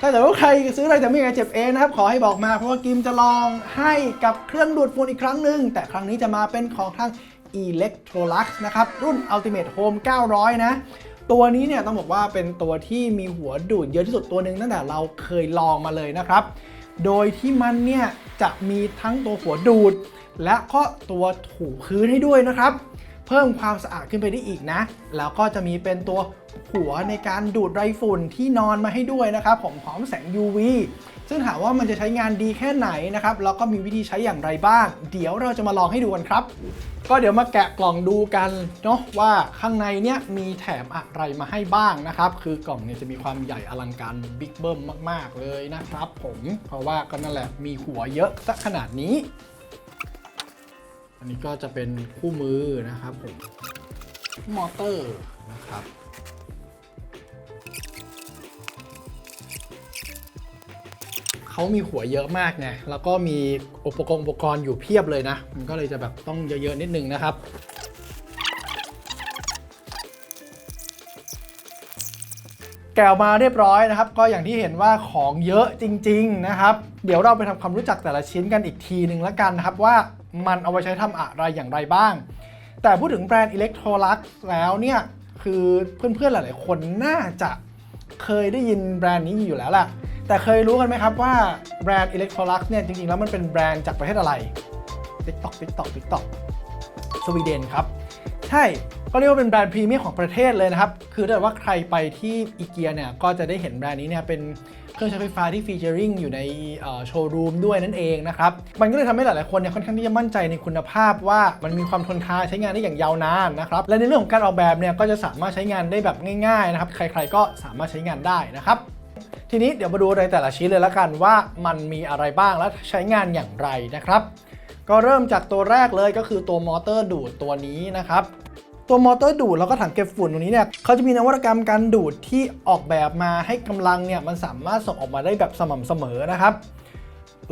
ถ้าเกิดว่าใครซื้ออะไรแต่ไม่อยากเจ็บเองนะครับขอให้บอกมาเพราะว่ากิมจะลองให้กับเครื่องดูดฝุ่นอีกครั้งหนึ่งแต่ครั้งนี้จะมาเป็นของทาง Electrolux นะครับรุ่น Ultimate Home 900 นะตัวนี้เนี่ยต้องบอกว่าเป็นตัวที่มีหัวดูดเยอะที่สุดตัวหนึ่งตั้งแต่เราเคยลองมาเลยนะครับ โดยที่มันเนี่ยจะมีทั้งตัวหัวดูด และก็ตัวถูพื้นให้ด้วยนะครับ เพิ่มความสะอาดขึ้นไปได้อีกนะ แล้วก็จะมีเป็นตัวหัวในการดูดไรฝุ่นที่นอนมาให้ด้วยนะครับผมพร้อมแสง UV ซึ่งถามว่ามันจะใช้งานดีแค่ไหนนะครับแล้วก็มีวิธีใช้อย่างไรบ้าง เดี๋ยวเราจะมาลองให้ดูกันครับ ก็เดี๋ยวมาแกะกล่องดูกันเนาะว่าข้างในเนี่ยมีแถมอะไรมาให้บ้างนะครับ คือกล่องเนี่ยจะมีความใหญ่อลังการบิ๊กเบิ้มมาก ๆ เลยนะครับ ผมเพราะว่าก็นั่นแหละมีหัวเยอะสักขนาดนี้ อันนี้ก็จะเป็นคู่มือนะครับผมมอเตอร์นะครับเขามีหัวเยอะมากไงแล้วก็มีอุปกรณ์อุปกรณ์อยู่เพียบเลยนะ มันก็เลยจะแบบต้องเยอะๆนิดนึงนะครับ แกวมาเรียบร้อยนะครับ ก็อย่างที่เห็นว่าของเยอะจริง ๆนะครับ เดี๋ยวเราไปทำความรู้จักแต่ละชิ้นกันอีกทีหนึ่งแล้วกันนะครับว่ามันเอาไปใช้ทำอะไรอย่างไรบ้าง แต่พูดถึงแบรนด์ Electrolux แล้วเนี่ยคือเพื่อนๆหลายๆคนน่าจะเคยได้ยินแบรนด์นี้อยู่แล้วแหละแต่เคยรู้กันไหมครับว่าแบรนด์ Electrolux เนี่ยจริงๆแล้วมันเป็นแบรนด์จากประเทศอะไร TikTok TikTok TikTok สวีเดนครับ ใช่ก็เรียกว่าเป็นแบรนด์พรีเมียมของประเทศเลยนะครับ คือถ้าว่าใครไปที่อีเกียเนี่ยก็จะได้เห็นแบรนด์นี้เนี่ยเป็นเครื่องใช้ไฟฟ้าที่ฟีเจอริงอยู่ในโชว์รูมด้วยนั่นเองนะครับ มันก็เลยทำให้หลาย ๆ คนเนี่ยค่อนข้างที่จะมั่นใจในคุณภาพว่ามันมีความทนทานใช้งานได้อย่างยาวนานนะครับ และในเรื่องของการออกแบบเนี่ยก็จะสามารถใช้งานได้แบบง่าย ๆ นะครับ ใคร ๆ ก็สามารถใช้งานได้นะครับทีนี้เดี๋ยวมาดูในแต่ละชิ้นเลยละกันว่ามันมีอะไรบ้างและใช้งานอย่างไรนะครับ ก็เริ่มจากตัวแรกเลยก็คือตัวมอเตอร์ดูดตัวนี้นะครับ ตัวมอเตอร์ดูดแล้วก็ถังเก็บฝุ่นตรงนี้เนี่ยเขาจะมีนวัตกรรมการดูดที่ออกแบบมาให้กำลังเนี่ยมันสามารถส่งออกมาได้แบบสม่ำเสมอนะครับ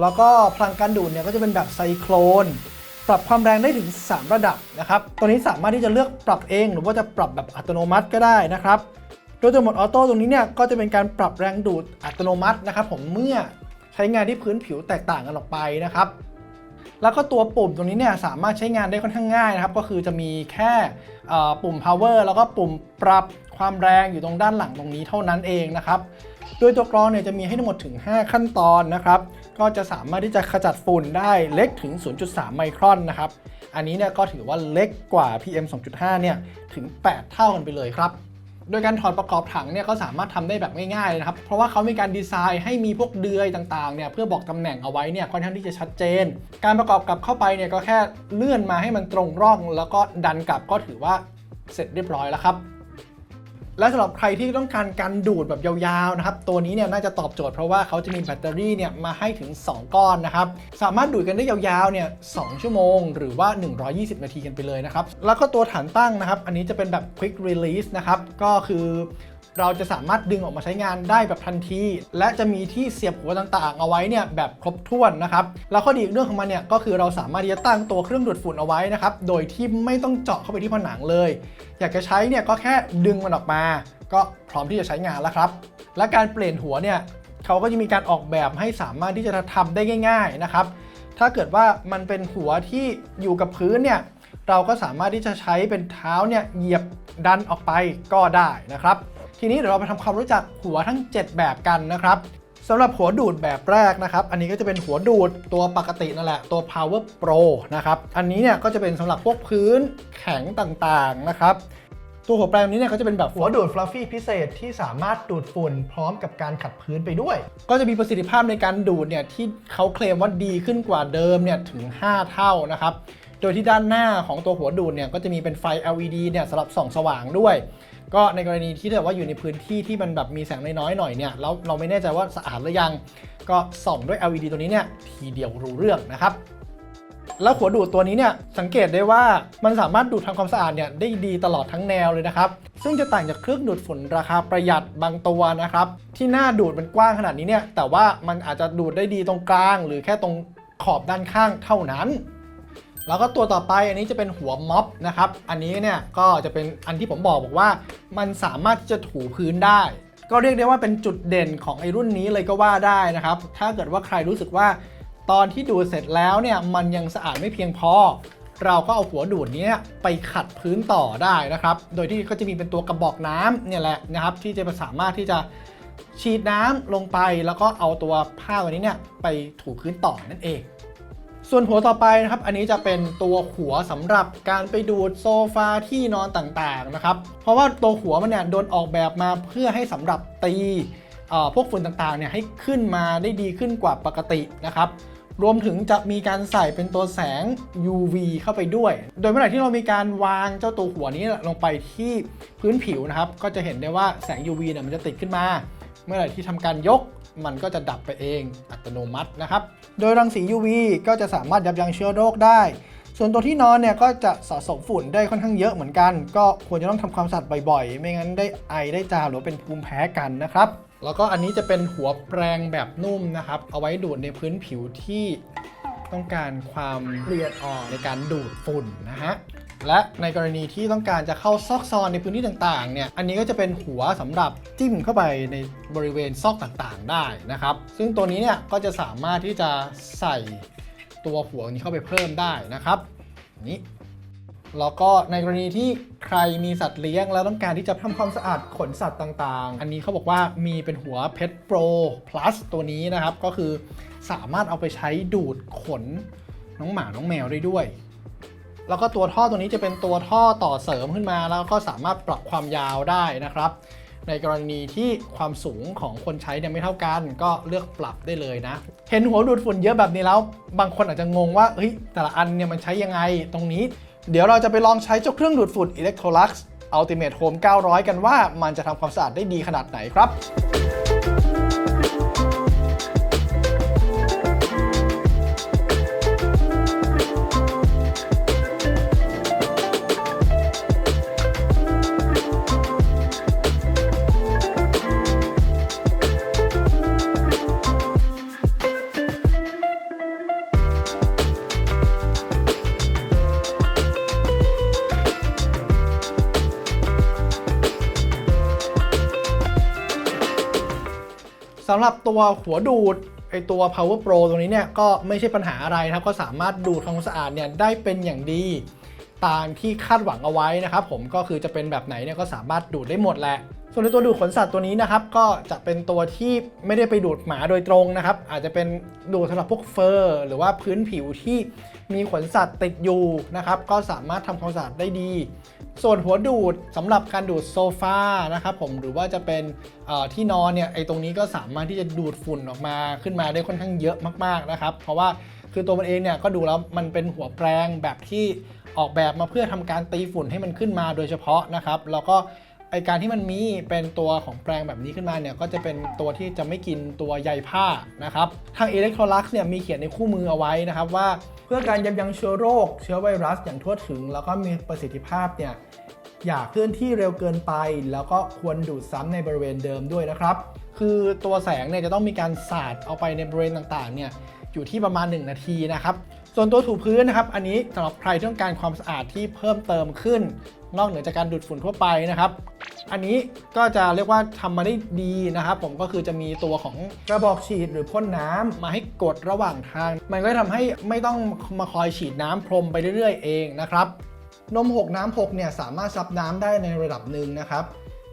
แล้วก็พลังการดูดเนี่ยก็จะเป็นแบบไซโครนปรับความแรงได้ถึง 3 ระดับนะครับตัวนี้สามารถที่จะเลือกปรับเอง หรือว่าจะปรับแบบอัตโนมัติก็ได้นะครับโดยตัวโหมดออโต้ตรงนี้เนี่ยก็จะเป็นการปรับแรงดูดอัตโนมัตินะครับ ผมเมื่อใช้งานที่พื้นผิวแตกต่างกันออกไปนะครับ แล้วก็ตัวปุ่มตรงนี้เนี่ยสามารถใช้งานได้ค่อนข้างง่ายนะครับ ก็คือจะมีแค่ ปุ่ม power แล้วก็ปุ่มปรับความแรงอยู่ตรงด้านหลังตรงนี้เท่านั้นเองนะครับโดยตัวกรองเนี่ยจะมีให้ทั้งหมดถึง 5 ขั้นตอนนะครับ ก็จะสามารถที่จะขจัดฝุ่นได้เล็กถึง 0.3 ไมครอนนะครับ อันนี้เนี่ยก็ถือว่าเล็กกว่า PM 2.5 เนี่ยถึง 8 เท่ากันไปเลยครับ โดยการถอดประกอบถังเนี่ยก็สามารถทำได้แบบง่ายๆเลยนะครับ เพราะว่าเขามีการดีไซน์ให้มีพวกเดือยต่างๆเนี่ยเพื่อบอกตำแหน่งเอาไว้เนี่ยค่อนข้างที่จะชัดเจน การประกอบกลับเข้าไปเนี่ยก็แค่เลื่อนมาให้มันตรงร่อง แล้วก็ดันกลับก็ถือว่าเสร็จเรียบร้อยแล้วครับ และสำหรับใครที่ต้องการการดูดแบบยาวๆนะครับตัวนี้เนี่ยน่าจะตอบโจทย์เพราะว่าเขาจะมีแบตเตอรี่เนี่ยมาให้ถึง 2 ก้อนนะครับสามารถดูดกันได้ยาวๆเนี่ยสชั่วโมง หรือว่า 120 นาทีกันไปเลยนะครับแล้วก็ตัวฐานตั้งนะครับ อันนี้จะเป็นแบบ quick release นะครับก็คือ เราจะสามารถดึงออกมาใช้งานได้แบบทันที และจะมีที่เสียบหัวต่างๆ เอาไว้เนี่ยแบบครบถ้วนนะครับ แล้วข้อดีอีกเรื่องของมันเนี่ยก็คือเราสามารถที่จะตั้งตัวเครื่องดูดฝุ่นเอาไว้นะครับ โดยที่ไม่ต้องเจาะเข้าไปที่ผนังเลย อยากจะใช้เนี่ยก็แค่ดึงมันออกมา ก็พร้อมที่จะใช้งานแล้วครับ และการเปลี่ยนหัวเนี่ยเขาก็จะมีการออกแบบให้สามารถที่จะทำได้ง่าย ๆนะครับ ถ้าเกิดว่ามันเป็นหัวที่อยู่กับพื้นเนี่ยเราก็สามารถที่จะใช้เป็นเท้าเนี่ยเหยียบดันออกไปก็ได้นะครับ ทีนี้เดี๋ยวเราไปทำความรู้จักหัวทั้ง 7 แบบกันนะครับสำหรับหัวดูดแบบแรกนะครับ อันนี้ก็จะเป็นหัวดูดตัวปกตินั่นแหละ ตัว power pro นะครับ อันนี้เนี่ยก็จะเป็นสำหรับพวกพื้นแข็งต่างๆนะครับ ตัวหัวแปรงนี้เนี่ยเขาจะเป็นแบบหัวดูด fluffy พิเศษที่สามารถดูดฝุ่นพร้อมกับการขัดพื้นไปด้วย ก็จะมีประสิทธิภาพในการดูดเนี่ยที่เขาเคลมว่าดีขึ้นกว่าเดิมเนี่ยถึง 5 เท่านะครับ โดยที่ด้านหน้าของตัวหัวดูดเนี่ยก็จะมีเป็นไฟ LED เนี่ยสำหรับส่องสว่างด้วย ก็ในกรณีที่แบบว่าอยู่ในพื้นที่ที่มันแบบมีแสงน้อยๆหน่อยเนี่ยแล้วเราไม่แน่ใจว่าสะอาดหรือยัง ก็ส่องด้วย LED ตัวนี้เนี่ยทีเดียวรู้เรื่องนะครับแล้วหัวดูดตัวนี้เนี่ยสังเกตได้ว่ามันสามารถดูดทำความสะอาดเนี่ยได้ดีตลอดทั้งแนวเลยนะครับ ซึ่งจะต่างจากเครื่องดูดฝุ่นราคาประหยัดบางตัวนะครับ ที่หน้าดูดมันกว้างขนาดนี้เนี่ยแต่ว่ามันอาจจะดูดได้ดีตรงกลาง หรือแค่ตรงขอบด้านข้างเท่านั้น แล้วก็ตัวต่อไปอันนี้จะเป็นหัวม็อบนะครับ อันนี้เนี่ยก็จะเป็นอันที่ผมบอกบอกว่า มันสามารถที่จะถูพื้นได้ ก็เรียกได้ว่าเป็นจุดเด่นของไอรุ่นนี้เลยก็ว่าได้นะครับ ถ้าเกิดว่าใครรู้สึกว่าตอนที่ดูดเสร็จแล้วเนี่ยมันยังสะอาดไม่เพียงพอ เราก็เอาหัวดูดนี้ไปขัดพื้นต่อได้นะครับ โดยที่ก็จะมีเป็นตัวกระบอกน้ำเนี่ยแหละนะครับ ที่จะสามารถที่จะฉีดน้ำลงไปแล้วก็เอาตัวผ้าตัวนี้เนี่ยไปถูพื้นต่อนั่นเอง ส่วนหัวต่อไปนะครับ อันนี้จะเป็นตัวหัวสำหรับการไปดูดโซฟาที่นอนต่างๆนะครับ เพราะว่าตัวหัวมันเนี่ยโดนออกแบบมาเพื่อให้สำหรับตีพวกฝุ่นต่างๆเนี่ยให้ขึ้นมาได้ดีขึ้นกว่าปกตินะครับรวมถึงจะมีการใส่เป็นตัวแสง UV เข้าไปด้วย โดยเมื่อไหร่ที่เรามีการวางเจ้าตัวหัวนี้ลงไปที่พื้นผิวนะครับ ก็จะเห็นได้ว่าแสง UV เนี่ยมันจะติดขึ้นมา เมื่อไหร่ที่ทำการยก มันก็จะดับไปเองอัตโนมัตินะครับ โดยรังสี UV ก็จะสามารถยับยั้งเชื้อโรคได้ ส่วนตัวที่นอนเนี่ยก็จะสะสมฝุ่นได้ค่อนข้างเยอะเหมือนกัน ก็ควรจะต้องทำความสะอาดบ่อยๆ ไม่งั้นได้ไอได้จามหรือเป็นภูมิแพ้กันนะครับแล้วก็อันนี้จะเป็นหัวแปรงแบบนุ่มนะครับ เอาไว้ดูดในพื้นผิวที่ต้องการความละเอียดอ่อนในการดูดฝุ่นนะฮะ และในกรณีที่ต้องการจะเข้าซอกซอนในพื้นที่ต่างๆเนี่ยอันนี้ก็จะเป็นหัวสำหรับจิ้มเข้าไปในบริเวณซอกต่างๆได้นะครับ ซึ่งตัวนี้เนี่ยก็จะสามารถที่จะใส่ตัวหัวนี้เข้าไปเพิ่มได้นะครับนี่แล้วก็ในกรณีที่ใครมีสัตว์เลี้ยง แล้วต้องการที่จะทำความสะอาดขนสัตว์ต่างๆ อันนี้เขาบอกว่ามีเป็นหัว Pet Pro Plus ตัวนี้นะครับ ก็คือสามารถเอาไปใช้ดูดขนน้องหมา น้องแมวได้ด้วย แล้วก็ตัวท่อตัวนี้จะเป็นตัวท่อต่อเสริมขึ้นมา แล้วก็สามารถปรับความยาวได้นะครับ ในกรณีที่ความสูงของคนใช้เนี่ยไม่เท่ากัน ก็เลือกปรับได้เลยนะ เห็นหัวดูดฝุ่นเยอะแบบนี้แล้ว บางคนอาจจะงงว่าเฮ้ยแต่ละอันเนี่ยมันใช้ยังไงตรงนี้ เดี๋ยวเราจะไปลองใช้เจ้าเครื่องดูดฝุ่น Electrolux Ultimate Home 900 กันว่ามันจะทำความสะอาดได้ดีขนาดไหนครับ สำหรับตัวหัวดูดไอตัว Power Pro ตรงนี้เนี่ยก็ไม่ใช่ปัญหาอะไรนะครับ ก็สามารถดูดความสะอาดเนี่ยได้เป็นอย่างดี ตามที่คาดหวังเอาไว้นะครับผมก็คือจะเป็นแบบไหนเนี่ยก็สามารถดูดได้หมดแหละ ส่วนในตัวดูดขนสัตว์ตัวนี้นะครับก็จะเป็นตัวที่ไม่ได้ไปดูดหมาโดยตรงนะครับ อาจจะเป็นดูดสำหรับพวกเฟอร์หรือว่าพื้นผิวที่มีขนสัตว์ติดอยู่นะครับก็สามารถทำความสะอาดได้ดี ส่วนหัวดูดสำหรับการดูดโซฟานะครับผมหรือว่าจะเป็นที่นอนเนี่ยไอตรงนี้ก็สามารถที่จะดูดฝุ่นออกมาขึ้นมาได้ค่อนข้างเยอะมากๆนะครับ เพราะว่าคือตัวมันเองเนี่ยก็ดูแล้วมันเป็นหัวแปรงแบบที่ออกแบบมาเพื่อทำการตีฝุ่นให้มันขึ้นมาโดยเฉพาะนะครับ แล้วก็ ไอการที่มันมีเป็นตัวของแปรงแบบนี้ขึ้นมาเนี่ยก็จะเป็นตัวที่จะไม่กินตัวใยผ้านะครับทาง Electrolux เนี่ยมีเขียนในคู่มือเอาไว้นะครับว่า เพื่อการยับยั้งเชื้อโรค เชื้อไวรัสอย่างทั่วถึง แล้วก็มีประสิทธิภาพเนี่ยอย่าเคลื่อนที่เร็วเกินไป แล้วก็ควรดูดซ้ำในบริเวณเดิมด้วยนะครับ คือตัวแสงเนี่ยจะต้องมีการสาดเอาไปในบริเวณต่างๆเนี่ยอยู่ที่ประมาณ 1 นาทีนะครับ ส่วนตัวถูพื้นนะครับ อันนี้สำหรับใครที่ต้องการความสะอาดที่เพิ่มเติมขึ้น นอกเหนือจากการดูดฝุ่นทั่วไปนะครับ อันนี้ก็จะเรียกว่าทำมาได้ดีนะครับผมก็คือจะมีตัวของกระบอกฉีดหรือพ่นน้ำมาให้กดระหว่างทาง มันก็จะทำให้ไม่ต้องมาคอยฉีดน้ำพรมไปเรื่อยๆ เองนะครับนมหกน้ำหกเนี่ยสามารถซับน้ำได้ในระดับหนึ่งนะครับ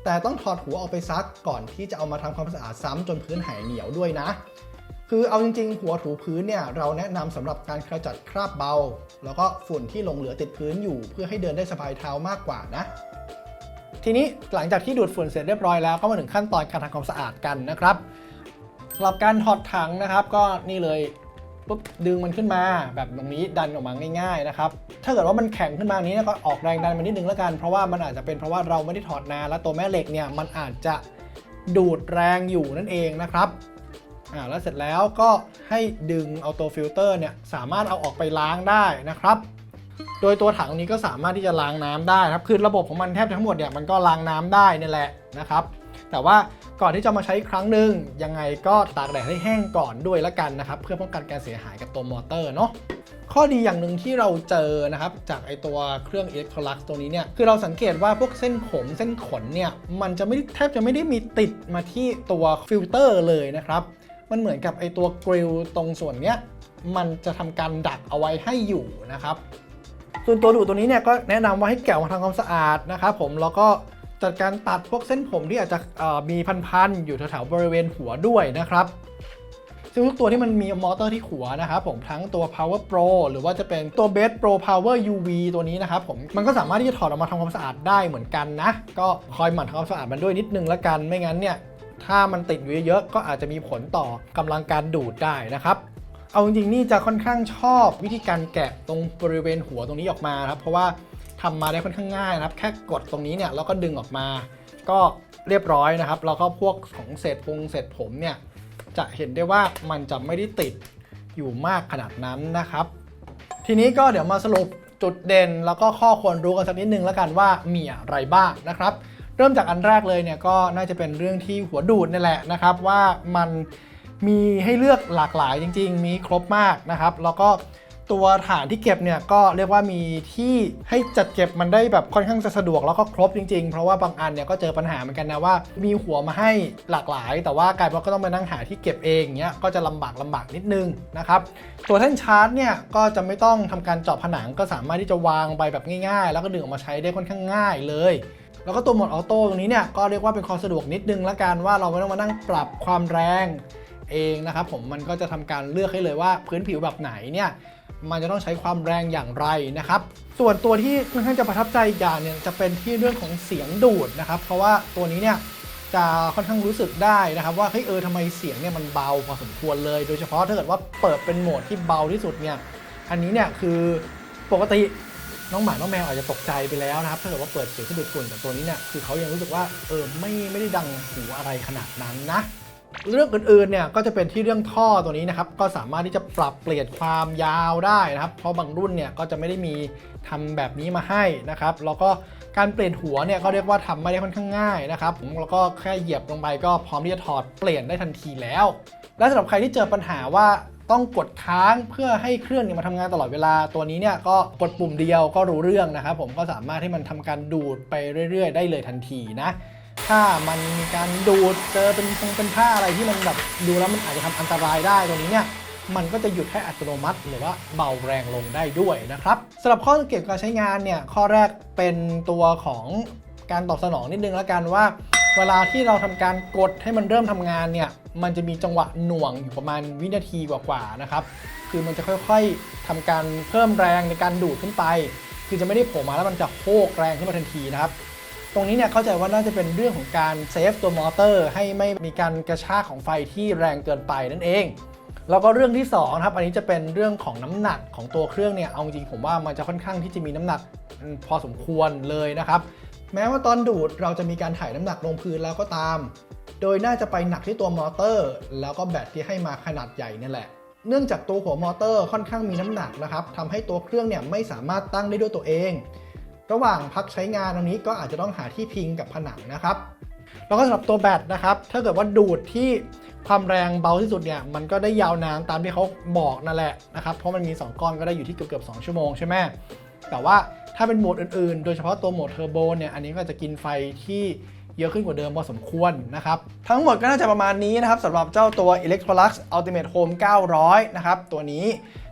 แต่ต้องถอดหัวออกไปซักก่อนที่จะเอามาทำความสะอาดซ้ำจนพื้นหายเหนียวด้วยนะคือเอาจริงๆ หัวถูพื้นเนี่ยเราแนะนำสำหรับการขจัดคราบเบา แล้วก็ฝุ่นที่หลงเหลือติดพื้นอยู่ เพื่อให้เดินได้สบายเท้ามากกว่านะ ทีนี้หลังจากที่ดูดฝุ่นเสร็จเรียบร้อยแล้วก็มาถึงขั้นตอนการทำความสะอาดกันนะครับสำหรับการถอดถังนะครับ ก็นี่เลยปุ๊บดึงมันขึ้นมาแบบตรงนี้ดันออกมาง่ายๆนะครับถ้าเกิดว่ามันแข็งขึ้นมาอย่างนี้ก็ออกแรงดันมานิดนึงแล้วกัน เพราะว่ามันอาจจะเป็นเพราะว่าเราไม่ได้ถอดนานแล้วตัวแม่เหล็กเนี่ยมันอาจจะดูดแรงอยู่นั่นเองนะครับอ่าแล้วเสร็จแล้วก็ให้ดึงเอาตัวฟิลเตอร์เนี่ยสามารถเอาออกไปล้างได้นะครับ โดยตัวถังนี้ก็สามารถที่จะล้างน้ำได้ครับคือระบบของมันแทบทั้งหมดเนี่ยมันก็ล้างน้ำได้นี่แหละนะครับ แต่ว่าก่อนที่จะมาใช้อีกครั้งหนึ่งยังไงก็ตากแดดให้แห้งก่อนด้วยละกันนะครับ เพื่อป้องกันการเสียหายกับตัวมอเตอร์เนาะข้อดีอย่างหนึ่งที่เราเจอนะครับ จากไอตัวเครื่อง Electrolux ตัวนี้เนี่ยคือเราสังเกตว่าพวกเส้นผมเส้นขนเนี่ยมันจะไม่แทบจะไม่ได้มีติดมาที่ตัวฟิลเตอร์เลยนะครับ มันเหมือนกับไอตัวกริลตรงส่วนเนี้ยมันจะทำการดักเอาไว้ให้อยู่นะครับ ส่วนตัวดูดตัวนี้เนี่ยก็แนะนำว่าให้แกะมาทำความสะอาดนะครับผมแล้วก็จัดการตัดพวกเส้นผมที่อาจจะมีพันๆอยู่แถวๆบริเวณหัวด้วยนะครับซึ่งทุกตัวที่มันมีมอเตอร์ที่หัวนะครับผมทั้งตัว Power Pro หรือว่าจะเป็นตัว b e s Pro Power UV ตัวนี้นะครับผมมันก็สามารถที่จะถอดออกมาทำความสะอาดได้เหมือนกันนะ ก็คอยหมั่นทำความสะอาดมันด้วยนิดนึงละกันไม่งั้นเนี่ยถ้ามันติดอยู่เยอะๆก็อาจจะมีผลต่อกำลังการดูดได้นะครับ เอาจริงๆนี่จะค่อนข้างชอบวิธีการแกะตรงบริเวณหัวตรงนี้ออกมาครับเพราะว่าทำมาได้ค่อนข้างง่ายนะครับ แค่กดตรงนี้เนี่ยแล้วก็ดึงออกมา ก็เรียบร้อยนะครับ แล้วก็พวกของเศษพงเศษผมเนี่ยจะเห็นได้ว่ามันจะไม่ได้ติดอยู่มากขนาดนั้นนะครับ ทีนี้ก็เดี๋ยวมาสรุปจุดเด่น แล้วก็ข้อควรรู้กันสักนิดนึงแล้วกันว่ามีอะไรบ้างนะครับ เริ่มจากอันแรกเลยเนี่ยก็น่าจะเป็นเรื่องที่หัวดูดนี่แหละนะครับว่ามัน มีให้เลือกหลากหลายจริง ๆ มีครบมากนะครับ แล้วก็ตัวฐานที่เก็บเนี่ยก็เรียกว่ามีที่ให้จัดเก็บมันได้แบบค่อนข้างจะสะดวกแล้วก็ครบจริงๆ เพราะว่าบางอันเนี่ยก็เจอปัญหาเหมือนกันนะว่า มีหัวมาให้หลากหลาย แต่ว่ากลายเป็นก็ต้องมานั่งหาที่เก็บเองเงี้ยก็จะลำบากลำบากนิดนึงนะครับตัวแท่นชาร์จเนี่ยก็จะไม่ต้องทำการเจาะผนังก็สามารถที่จะวางไปแบบง่ายๆ แล้วก็ดึงออกมาใช้ได้ค่อนข้างง่ายเลยแล้วก็ตัวโหมดออโต้ตรงนี้เนี่ยก็เรียกว่าเป็นความสะดวกนิดนึงละกันว่าเราไม่ต้องมานั่งปรับความแรง เองนะครับผมมันก็จะทำการเลือกให้เลยว่าพื้นผิวแบบไหนเนี่ยมันจะต้องใช้ความแรงอย่างไรนะครับ ส่วนตัวที่ค่อนข้างจะประทับใจอย่างเนี่ยจะเป็นที่เรื่องของเสียงดูดนะครับ เพราะว่าตัวนี้เนี่ยจะค่อนข้างรู้สึกได้นะครับว่าเฮ้ยเออทำไมเสียงเนี่ยมันเบาพอสมควรเลย โดยเฉพาะถ้าเกิดว่าเปิดเป็นโหมดที่เบาที่สุดเนี่ยอันนี้เนี่ยคือปกติน้องหมา น้องแมวอาจจะตกใจไปแล้วนะครับ ถ้าเกิดว่าเปิดเสียงขึ้นดูดฝุ่นแต่ตัวนี้เนี่ยคือเขายังรู้สึกว่าเออไม่ไม่ได้ดังหูอะไรขนาดนั้นนะ เรื่องอื่นๆเนี่ยก็จะเป็นที่เรื่องท่อตัวนี้นะครับก็สามารถที่จะปรับเปลี่ยนความยาวได้นะครับ เพราะบางรุ่นเนี่ยก็จะไม่ได้มีทำแบบนี้มาให้นะครับแล้วก็การเปลี่ยนหัวเนี่ยก็เรียกว่าทำไม่ได้ค่อนข้างง่ายนะครับผมแล้วก็แค่เหยียบลงไปก็พร้อมที่จะถอดเปลี่ยนได้ทันทีแล้ว และสำหรับใครที่เจอปัญหาว่าต้องกดค้างเพื่อให้เครื่องเนี่ยมาทำงานตลอดเวลาตัวนี้เนี่ยก็กดปุ่มเดียวก็รู้เรื่องนะครับผมก็สามารถให้มันทำการดูดไปเรื่อย ๆ ได้เลยทันทีนะ ถ้ามันมีการดูดเจอเป็นพงเป็นผ้าอะไรที่มันแบบดูแล้วมันอาจจะทำอันตรายได้ตัวนี้เนี่ยมันก็จะหยุดให้อัตโนมัติหรือว่าเบาแรงลงได้ด้วยนะครับสำหรับข้อสังเกตการใช้งานเนี่ยข้อแรกเป็นตัวของการตอบสนองนิดนึงแล้วกันว่า เวลาที่เราทำการกดให้มันเริ่มทำงานเนี่ยมันจะมีจังหวะหน่วงอยู่ประมาณวินาทีกว่าๆนะครับคือมันจะค่อยๆทำการเพิ่มแรงในการดูดขึ้นไป คือจะไม่ได้โผล่มาแล้วมันจะโคกแรงขึ้นมาทันทีนะครับ ตรงนี้เนี่ยเข้าใจว่าน่าจะเป็นเรื่องของการเซฟตัวมอเตอร์ให้ไม่มีการกระชากของไฟที่แรงเกินไปนั่นเอง แล้วก็เรื่องที่2นะครับอันนี้จะเป็นเรื่องของน้ำหนักของตัวเครื่องเนี่ยเอาจริงผมว่ามันจะค่อนข้างที่จะมีน้ำหนักพอสมควรเลยนะครับแม้ว่าตอนดูดเราจะมีการถ่ายน้ำหนักลงพื้นแล้วก็ตาม โดยน่าจะไปหนักที่ตัวมอเตอร์ แล้วก็แบตที่ให้มาขนาดใหญ่นี่แหละ เนื่องจากตัวหัวมอเตอร์ค่อนข้างมีน้ำหนักนะครับทำให้ตัวเครื่องเนี่ยไม่สามารถตั้งได้ด้วยตัวเอง ระหว่างพักใช้งานตรงนี้ก็อาจจะต้องหาที่พิงกับผนังนะครับแล้วก็สำหรับตัวแบตนะครับ ถ้าเกิดว่าดูดที่ความแรงเบาที่สุดเนี่ย มันก็ได้ยาวนานตามที่เขาบอกนั่นแหละนะครับ เพราะมันมี 2 ก้อนก็ได้อยู่ที่เกือบๆ2ชั่วโมงใช่ไหมแต่ว่าถ้าเป็นโหมดอื่นๆ โดยเฉพาะตัวโหมดเทอร์โบเนี่ย อันนี้ก็จะกินไฟที่เยอะขึ้นกว่าเดิมพอสมควรนะครับ ทั้งหมดก็น่าจะประมาณนี้นะครับสำหรับเจ้าตัว Electrolux Ultimate Home 900 นะครับ ตัวนี้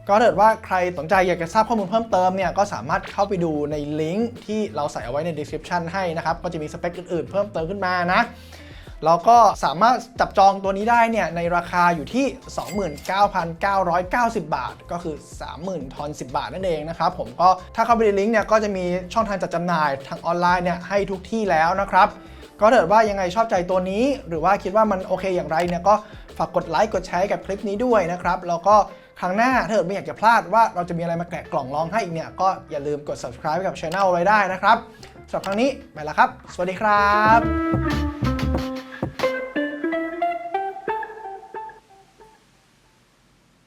ก็ถ้าเกิดว่าใครสนใจอยากจะทราบข้อมูลเพิ่มเติมเนี่ยก็สามารถเข้าไปดูในลิงก์ที่เราใส่เอาไว้ใน description ให้นะครับ ก็จะมีสเปคอื่นๆ เพิ่มเติมขึ้นมานะแล้วก็สามารถจับจองตัวนี้ได้เนี่ยในราคาอยู่ที่ 29,990 บาท ก็คือ 30,000ทอน10 บาทนั่นเองนะครับผมก็ถ้าเข้าไปในลิงก์เนี่ยก็จะมีช่องทางจัดจำหน่ายทางออนไลน์เนี่ยให้ทุกที่แล้วนะครับก็ถ้าเกิดว่ายังไงชอบใจตัวนี้ หรือว่าคิดว่ามันโอเคอย่างไรเนี่ยก็ฝากกดไลค์กดแชร์กับคลิปนี้ด้วยนะครับแล้วก็ ครั้งหน้าถ้าเกิดไม่อยากจะพลาดว่าเราจะมีอะไรมาแกะกล่องร้องให้อีกเนี่ย ก็อย่าลืมกด subscribe กับช่องไว้ได้นะครับสำหรับครั้งนี้ไปแล้วครับ สวัสดีครับ